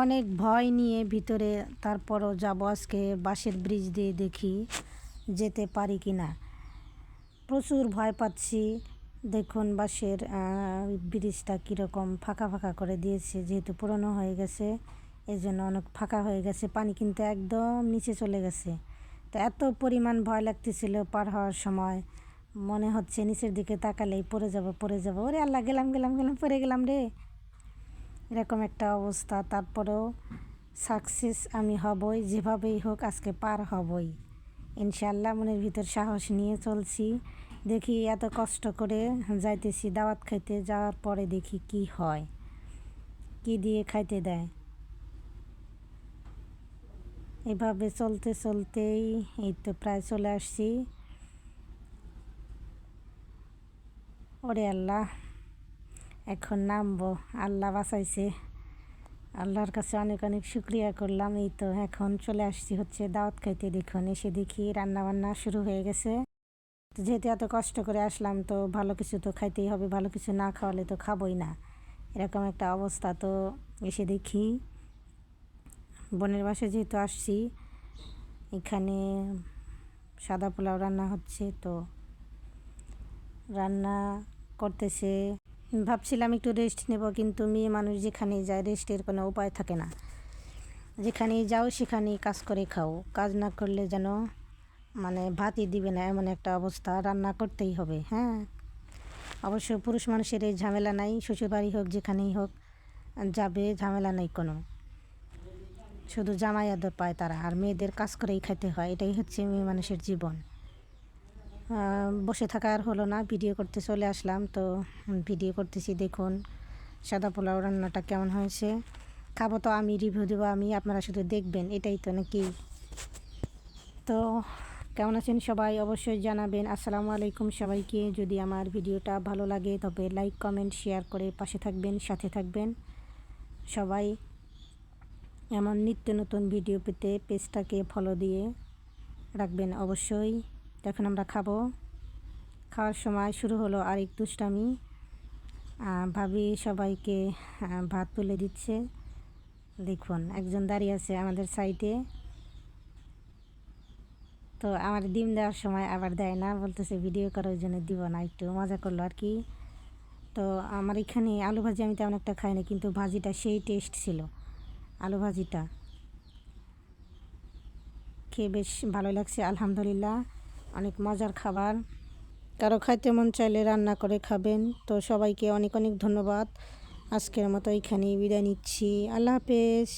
অনেক ভয় নিয়ে ভিতরে তারপরও যাব আজকে বাঁশের ব্রিজ দিয়ে দেখি যেতে পারি কি না। প্রচুর ভয় পাচ্ছি। দেখুন বাঁশের ব্রিজটা কীরকম ফাঁকা ফাঁকা করে দিয়েছে, যেহেতু পুরনো হয়ে গেছে এই জন্য অনেক ফাঁকা হয়ে গেছে, পানি কিন্তু একদম নিচে চলে গেছে। তো এত পরিমাণ ভয় লাগতেছিল পার হওয়ার সময়। মনে হচ্ছে নিচের দিকে তাকালেই পড়ে যাব পড়ে যাব। ওরে আল্লাহ, গেলাম গেলাম গেলাম, পড়ে গেলাম রে। এরকম একটা অবস্থা। তারপরেও সাকসেস আমি হবই, যেভাবেই হোক আজকে পার হবই। ইনশাল্লাহ মনের ভিতর সাহস নিয়ে চলছি। দেখি এত কষ্ট করে যাইতেছি দাওয়াত খাইতে, যাওয়ার পরে দেখি কি হয়। কি দিয়ে খাইতে দেয়? এভাবে চলতে চলতেই এই তো প্রায় চলে আসছি। ওরে আল্লাহ। এখন নামবো। আল্লাহ বাঁচাইছে। আল্লাহর কাছে অনেক অনেক শুক্রিয়া করলাম। এই তো এখন চলে আসছি হচ্ছে দাওয়াত খাইতে। দেখুন, এসে দেখি রান্না বান্না শুরু হয়ে গেছে। তো যেহেতু এত কষ্ট করে আসলাম, তো ভালো কিছু তো খাইতেই হবে। ভালো কিছু না খাওয়ালে তো খাবই না। এরকম একটা অবস্থা। তো এসে দেখি বোনের বাসায় যেহেতু আসছি, এখানে সাদা পোলাও রান্না হচ্ছে। তো রান্না করতেছে ভাবছিলাম একটু রেস্ট নেব, কিন্তু মেয়ে মানুষ যেখানে যায় রেস্টের কোনো উপায় থাকে না। যেখানেই যাও, সেখানেই কাজ করে খাও। কাজ না করলে যেন মানে ভাতই দিবে না, এমন একটা অবস্থা। রান্না করতেই হবে হ্যাঁ? অবশ্য পুরুষ মানুষের এই ঝামেলা নাই, শ্বশুরবাড়ি হোক, যেখানেই হোক, যাবে, ঝামেলা নেই কোনো। শুধু জামাই আদর পায় তারা, আর মেয়েদের কাজ করেই খেতে হয়, এটাই হচ্ছে মেয়ে মানুষের জীবন। বসে থাকা আর হলো না, ভিডিও করতে চলে আসলাম। তো ভিডিও করতেছি, দেখুন সাদা পোলাও রান্নাটা কেমন হয়েছে। খাব তো আমি রিভিউ দেবো আমি, আপনারা শুধু দেখবেন, এটাই তো নাকি? তো কেমন আছেন সবাই? অবশ্যই জানাবেন। আসসালামু আলাইকুম সবাইকে। যদি আমার ভিডিওটা ভালো লাগে, তবে লাইক কমেন্ট শেয়ার করে পাশে থাকবেন, সাথে থাকবেন। সবাই এমন নিত্য নতুন ভিডিও পেতে পেজটাকে ফলো দিয়ে রাখবেন অবশ্যই। এখন আমরা খাব। খাওয়ার সময় শুরু হলো আরেক দুষ্টামি। ভাবি সবাইকে ভাত তুলে দিচ্ছে। দেখুন, একজন দাঁড়িয়ে আছে আমাদের সাইডে। তো আমার ডিম দেওয়ার সময় আবার দেয় না, বলতেছে ভিডিও করার জন্য দিব না, একটু মজা করল আর কি। তো আমার এখানে আলু ভাজি আমি তেমন একটা খাই না, কিন্তু ভাজিটা সেই টেস্ট ছিল, আলু ভাজিটা। খেয়ে বেশ ভালো লাগছে, আলহামদুলিল্লাহ। অনেক মজার খাবার। কারও খাইতে মন চাইলে রান্না করে খাবেন। তো সবাইকে অনেক অনেক ধন্যবাদ। আজকের মতো এখানেই বিদায় নিচ্ছি। আল্লাহ হাফেজ।